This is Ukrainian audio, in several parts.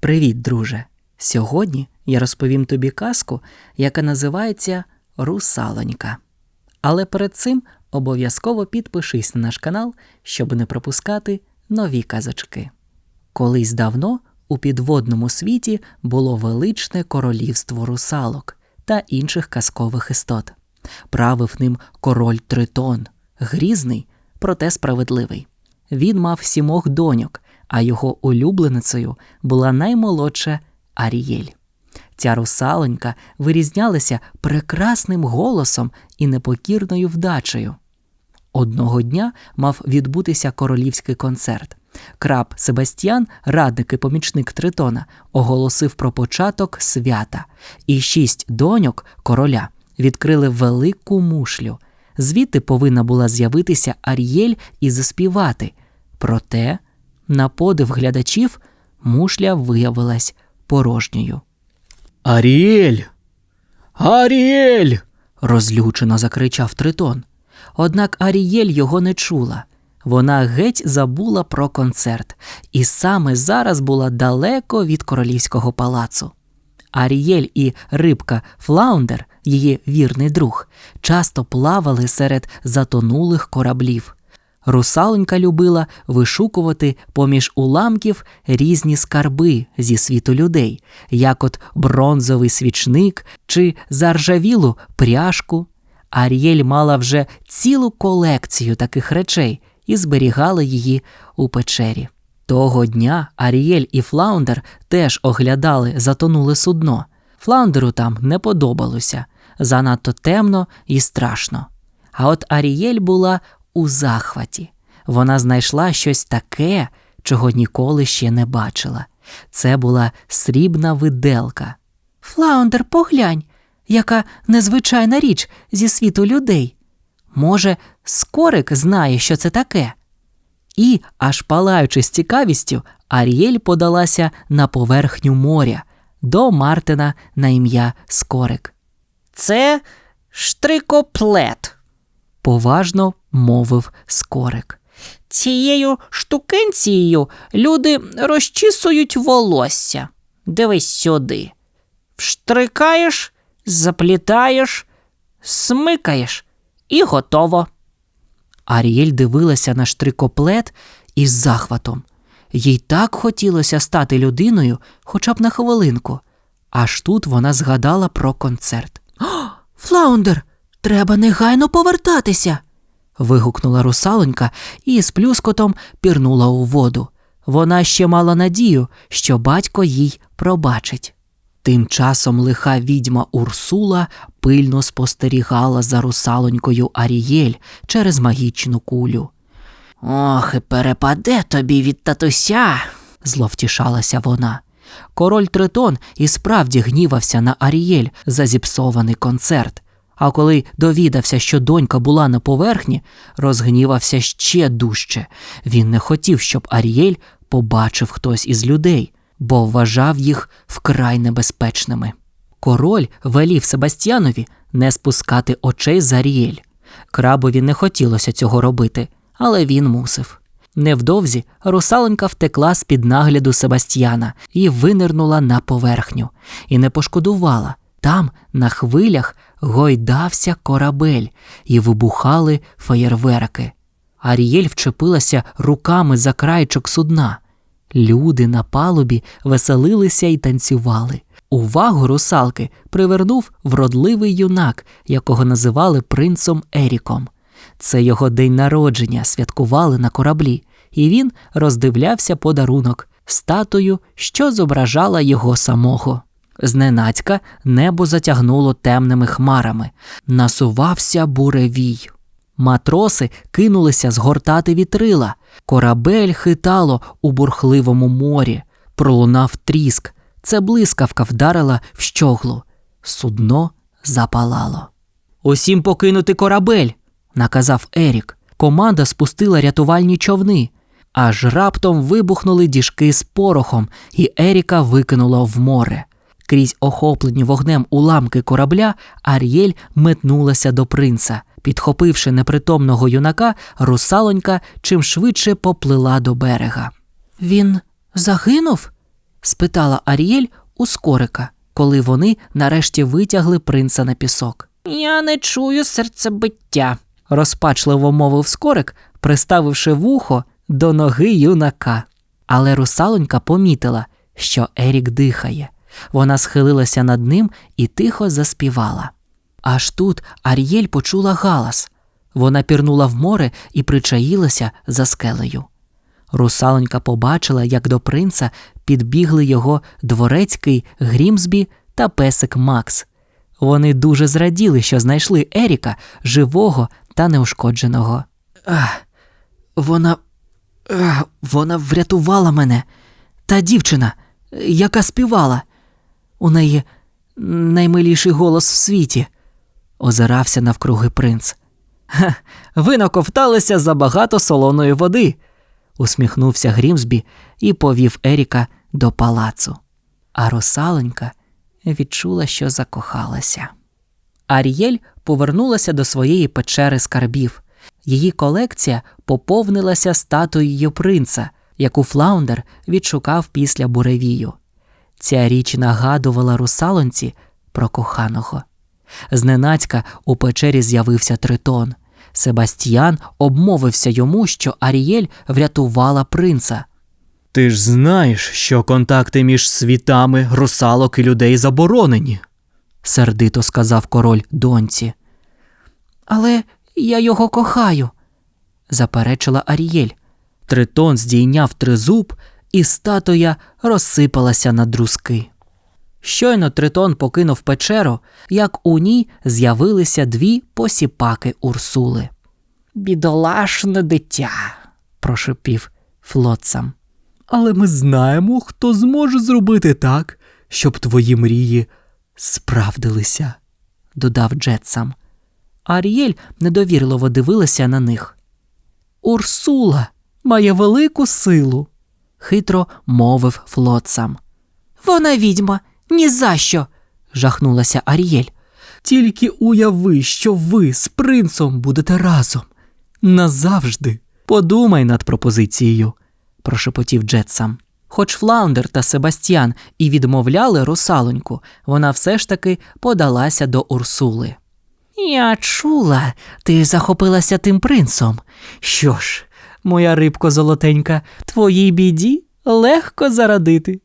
Привіт, друже! Сьогодні я розповім тобі казку, яка називається Русалонька. Але перед цим обов'язково підпишись на наш канал, щоб не пропускати нові казочки. Колись давно у підводному світі було величне королівство русалок та інших казкових істот. Правив ним король Тритон, грізний, проте справедливий. Він мав сімох доньок, а його улюбленицею була наймолодша Арієль. Ця русалонька вирізнялася прекрасним голосом і непокірною вдачею. Одного дня мав відбутися королівський концерт. Краб Себастьян, радник і помічник Тритона, оголосив про початок свята, і шість доньок короля відкрили велику мушлю. Звідти повинна була з'явитися Ар'єль і заспівати. Проте, на подив глядачів, мушля виявилась порожньою. Аріель. Аріель. розлючено закричав Тритон. Однак Арієль його не чула. Вона геть забула про концерт, і саме зараз була далеко від королівського палацу. Арієль і рибка Флаундер, її вірний друг, часто плавали серед затонулих кораблів. Русалонька любила вишукувати поміж уламків різні скарби зі світу людей, як от бронзовий свічник чи заржавілу пряжку. Арієль мала вже цілу колекцію таких речей і зберігала її у печері. Того дня Арієль і Флаундер теж оглядали затонуле судно. Флаундеру там не подобалося занадто темно і страшно. А от Арієль була у захваті. Вона знайшла щось таке, чого ніколи ще не бачила. Це була срібна виделка. Флаундер, поглянь, яка незвичайна річ зі світу людей. Може, скорик знає, що це таке. І, аж палаючи з цікавістю, Арієль подалася на поверхню моря до Мартина на ім'я Скорик. Це штрикоплет. Поважно мовив Скорик. Цією штукенцією люди розчісують волосся. Дивись сюди. Вштрикаєш, заплітаєш, смикаєш і готово. Арієль дивилася на штрикоплет із захватом. Їй так хотілося стати людиною хоча б на хвилинку. Аж тут вона згадала про концерт. Флаундер, треба негайно повертатися. вигукнула русалонька і з плюскотом пірнула у воду. Вона ще мала надію, що батько їй пробачить. Тим часом лиха відьма Урсула пильно спостерігала за русалонькою Арієль через магічну кулю. Ох, і перепаде тобі від татуся. зловтішалася вона. Король Тритон і справді гнівався на Арієль за зіпсований концерт. А коли довідався, що донька була на поверхні, розгнівався ще дужче. Він не хотів, щоб Арієль побачив хтось із людей, бо вважав їх вкрай небезпечними. Король велів Себастьянові не спускати очей з Арієль. Крабові не хотілося цього робити, але він мусив. Невдовзі русаленька втекла з під нагляду Себастьяна і винирнула на поверхню, і не пошкодувала. Там, на хвилях, гойдався корабель і вибухали феєрверки. Арієль вчепилася руками за крайчок судна. Люди на палубі веселилися і танцювали. Увагу русалки привернув вродливий юнак, якого називали принцом Еріком. Це його день народження святкували на кораблі, і він роздивлявся подарунок статую, що зображала його самого. Зненацька небо затягнуло темними хмарами, насувався буревій. Матроси кинулися згортати вітрила, корабель хитало у бурхливому морі, пролунав тріск, це блискавка вдарила в щоглу. Судно запалало. Усім покинути корабель, наказав Ерік. Команда спустила рятувальні човни. Аж раптом вибухнули діжки з порохом, і Еріка викинуло в море. Крізь охоплені вогнем уламки корабля, Ар'єль метнулася до принца. Підхопивши непритомного юнака, русалонька чим швидше поплила до берега. Він загинув? спитала Арієль у скорика, коли вони нарешті витягли принца на пісок. Я не чую серцебиття. розпачливо мовив скорик, приставивши вухо до ноги юнака. Але русалонька помітила, що Ерік дихає. Вона схилилася над ним і тихо заспівала. Аж тут Ар'єль почула галас. Вона пірнула в море і причаїлася за скелею. Русалонька побачила, як до принца підбігли його дворецький Грімсбі та песик Макс. Вони дуже зраділи, що знайшли Еріка живого та неушкодженого. Ах, вона. Ах, вона врятувала мене. Та дівчина, яка співала. У неї наймиліший голос в світі, озирався навкруги принц. Ха, ви наковталися забагато солоної води, усміхнувся Грімсбі і повів Еріка до палацу. А русаленька відчула, що закохалася. Арієль повернулася до своєї печери скарбів. Її колекція поповнилася статуєю принца, яку Флаундер відшукав після буревію. Ця річ нагадувала русалонці про коханого. Зненацька у печері з'явився тритон. Себастьян обмовився йому, що Арієль врятувала принца. Ти ж знаєш, що контакти між світами русалок і людей заборонені. сердито сказав король доньці. Але я його кохаю, заперечила Арієль. Тритон здійняв тризуб, і статуя розсипалася на друзки. Щойно Тритон покинув печеру, як у ній з'явилися дві посіпаки Урсули. Бідолашне дитя. прошепів Флотсам. Але ми знаємо, хто зможе зробити так, щоб твої мрії справдилися. додав Джетсам. Арієль недовірливо дивилася на них. Урсула має велику силу, хитро мовив Флотсам. Вона відьма, ні за що. жахнулася Арієль. Тільки уяви, що ви з принцом будете разом. Назавжди. Подумай над пропозицією, прошепотів Джетсам. Хоч Флаундер та Себастьян і відмовляли русалоньку, вона все ж таки подалася до Урсули. Я чула, ти захопилася тим принцом. Що ж, моя рибко золотенька, твоїй біді легко зарадити.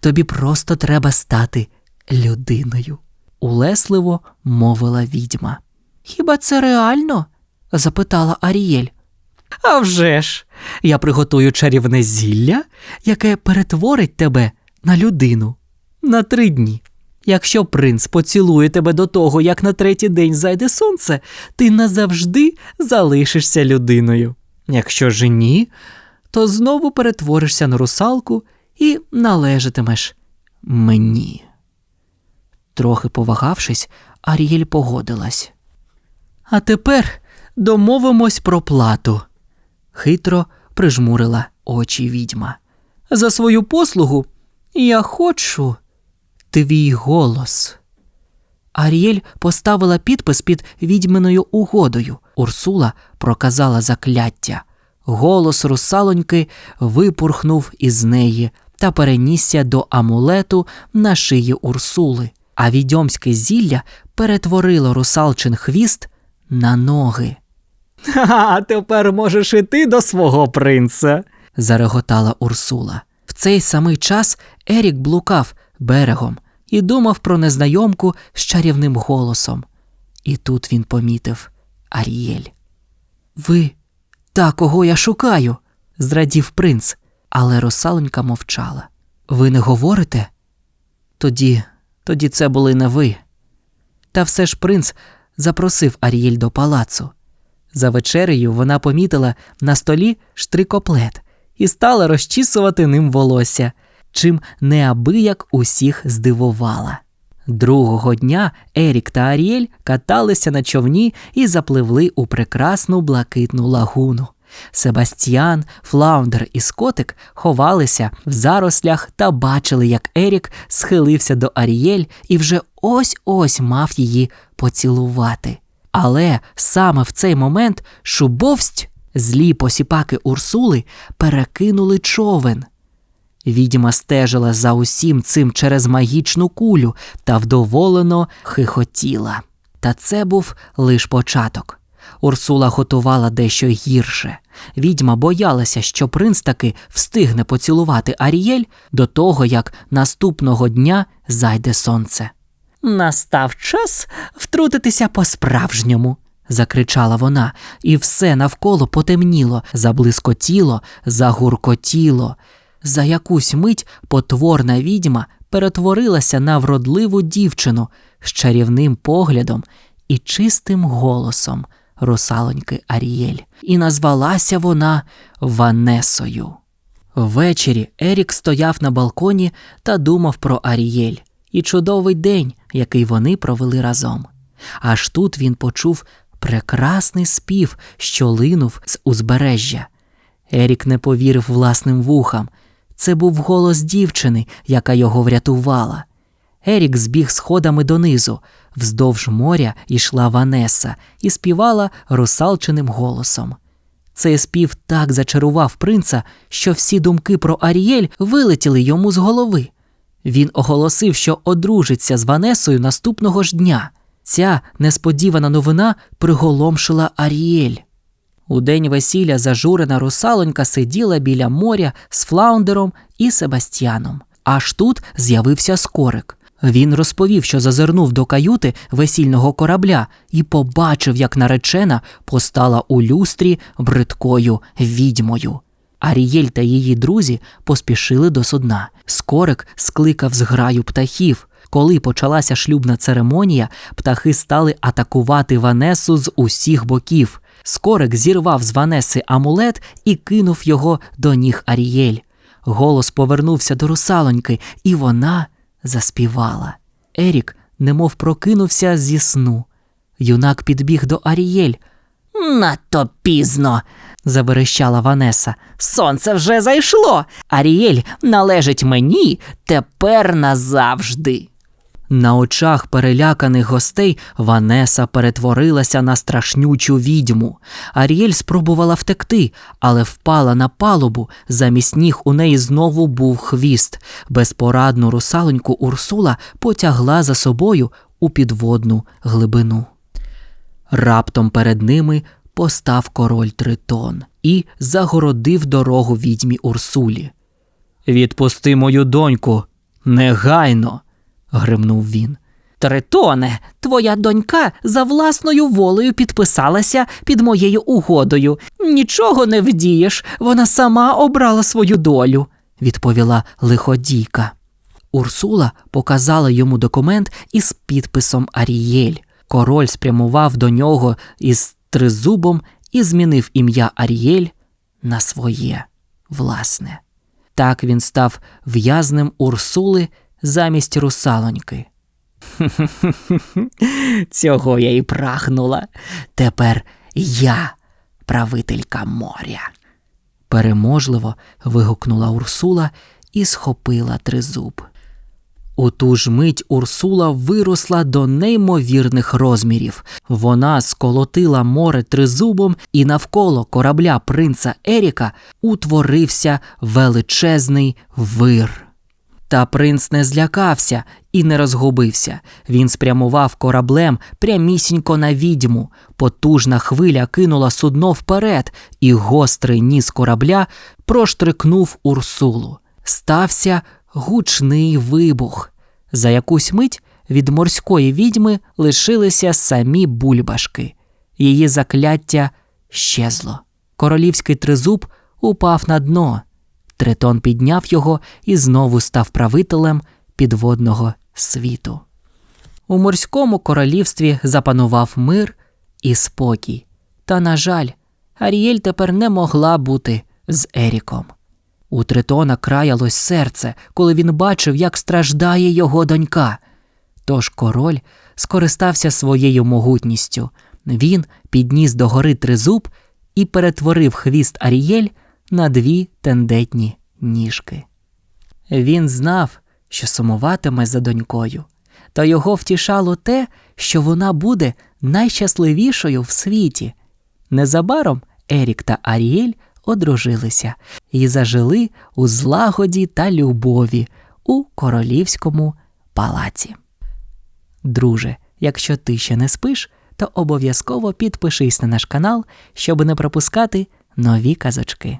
Тобі просто треба стати людиною, улесливо мовила відьма. Хіба це реально? запитала Арієль. А вже ж, я приготую чарівне зілля, яке перетворить тебе на людину на три дні. Якщо принц поцілує тебе до того, як на третій день зайде сонце, ти назавжди залишишся людиною. Якщо ж ні, то знову перетворишся на русалку і належатимеш мені. Трохи повагавшись, Арієль погодилась. А тепер домовимось про плату. Хитро прижмурила очі відьма. За свою послугу я хочу твій голос. Арієль поставила підпис під відьминою угодою. Урсула проказала закляття. Голос русалоньки випурхнув із неї та перенісся до амулету на шиї Урсули, а відьомське зілля перетворило русалчин хвіст на ноги. А тепер можеш іти до свого принца. зареготала Урсула. В цей самий час Ерік блукав берегом і думав про незнайомку з чарівним голосом. І тут він помітив Арієль. Ви та, кого я шукаю, зрадів принц, але русалонька мовчала. Ви не говорите? Тоді, тоді це були не ви. Та все ж принц запросив Арієль до палацу. За вечерею вона помітила на столі штрикоплет і стала розчісувати ним волосся, чим неабияк усіх здивувала. Другого дня Ерік та Аріель каталися на човні і запливли у прекрасну блакитну лагуну. Себастьян, Флаундер і Скотик ховалися в зарослях та бачили, як Ерік схилився до Арієль і вже ось-ось мав її поцілувати. Але саме в цей момент шубовсть злі посіпаки Урсули перекинули човен. Відьма стежила за усім цим через магічну кулю та вдоволено хихотіла. Та це був лиш початок. Урсула готувала дещо гірше. Відьма боялася, що принц таки встигне поцілувати Арієль до того, як наступного дня зайде сонце. Настав час втрутитися по-справжньому, закричала вона, і все навколо потемніло, заблискотіло, загуркотіло. За якусь мить потворна відьма перетворилася на вродливу дівчину з чарівним поглядом і чистим голосом русалоньки Арієль, і назвалася вона Ванесою. Ввечері Ерік стояв на балконі та думав про Арієль і чудовий день, який вони провели разом. Аж тут він почув прекрасний спів, що линув з узбережжя. Ерік не повірив власним вухам. Це був голос дівчини, яка його врятувала. Ерік збіг сходами донизу. Вздовж моря йшла Ванеса і співала русалчиним голосом. Цей спів так зачарував принца, що всі думки про Арієль вилетіли йому з голови. Він оголосив, що одружиться з Ванесою наступного ж дня. Ця несподівана новина приголомшила Арієль. У день весілля зажурена русалонька сиділа біля моря з Флаундером і Себастьяном. Аж тут з'явився скорик. Він розповів, що зазирнув до каюти весільного корабля і побачив, як наречена постала у люстрі бридкою відьмою. Арієль та її друзі поспішили до судна. Скорик скликав зграю птахів. Коли почалася шлюбна церемонія, птахи стали атакувати Ванесу з усіх боків. Скорик зірвав з Ванеси амулет і кинув його до ніг Арієль. Голос повернувся до русалоньки, і вона заспівала. Ерік немов прокинувся зі сну. Юнак підбіг до Арієль. Надто пізно. заверещала Ванеса. Сонце вже зайшло. Арієль належить мені тепер назавжди. На очах переляканих гостей Ванеса перетворилася на страшнючу відьму. Аріель спробувала втекти, але впала на палубу. Замість ніг у неї знову був хвіст. Безпорадну русалоньку Урсула потягла за собою у підводну глибину. Раптом перед ними постав король Тритон і загородив дорогу відьмі Урсулі. Відпусти мою доньку, негайно гримнув він. Тритоне, твоя донька за власною волею підписалася під моєю угодою. Нічого не вдієш, вона сама обрала свою долю, відповіла лиходійка. Урсула показала йому документ із підписом Арієль. Король спрямував до нього із тризубом і змінив ім'я Арієль на своє власне. Так він став в'язнем Урсули замість русалоньки. Цього я і прагнула. Тепер я правителька моря. Переможливо вигукнула Урсула і схопила тризуб. У ту ж мить Урсула виросла до неймовірних розмірів. Вона сколотила море тризубом, і навколо корабля принца Еріка утворився величезний вир. Та принц не злякався і не розгубився. Він спрямував кораблем прямісінько на відьму. Потужна хвиля кинула судно вперед, і гострий ніс корабля проштрикнув Урсулу. Стався гучний вибух. За якусь мить від морської відьми лишилися самі бульбашки. Її закляття щезло. Королівський тризуб упав на дно. Тритон підняв його і знову став правителем підводного світу. У морському королівстві запанував мир і спокій. Та, на жаль, Арієль тепер не могла бути з Еріком. У Тритона краялось серце, коли він бачив, як страждає його донька. Тож король скористався своєю могутністю. Він підніс до гори тризуб і перетворив хвіст Арієль на дві тендетні ніжки. Він знав, що сумуватиме за донькою, та його втішало те, що вона буде найщасливішою в світі. Незабаром Ерік та Аріель одружилися, і зажили у злагоді та любові у королівському палаці. Друже, якщо ти ще не спиш, то обов'язково підпишись на наш канал, щоб не пропускати нові казочки.